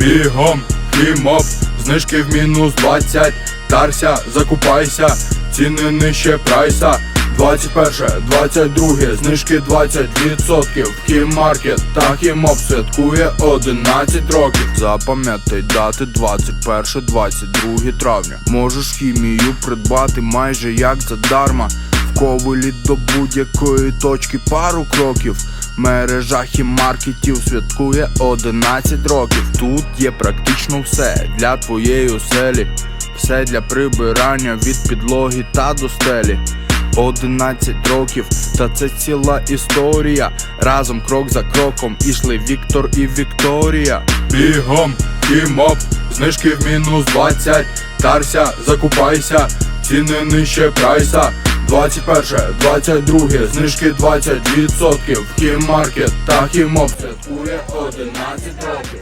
Бігом, хімоп, знижки в мінус 20 Тарся, закупайся, ціни нижче прайса. 21, 22, знижки 20% Хіммаркет та хімоп святкує 11 років. Запам'ятай дати 21, 22 травня. Можеш хімію придбати майже як задарма. В ковелі до будь-якої точки пару кроків Мережа хіммаркетів святкує 11 років. Тут є практично все для твоєї оселі, все для прибирання від підлоги та до стелі. 11 років, та це ціла історія. Разом крок за кроком ішли Віктор і Вікторія. Бігом, хімоп, знижки в мінус 20 Тарся, закупайся, ціни нижче прайса 21, 22, знижки 20% Хіммаркет та хімоп святкує 11 років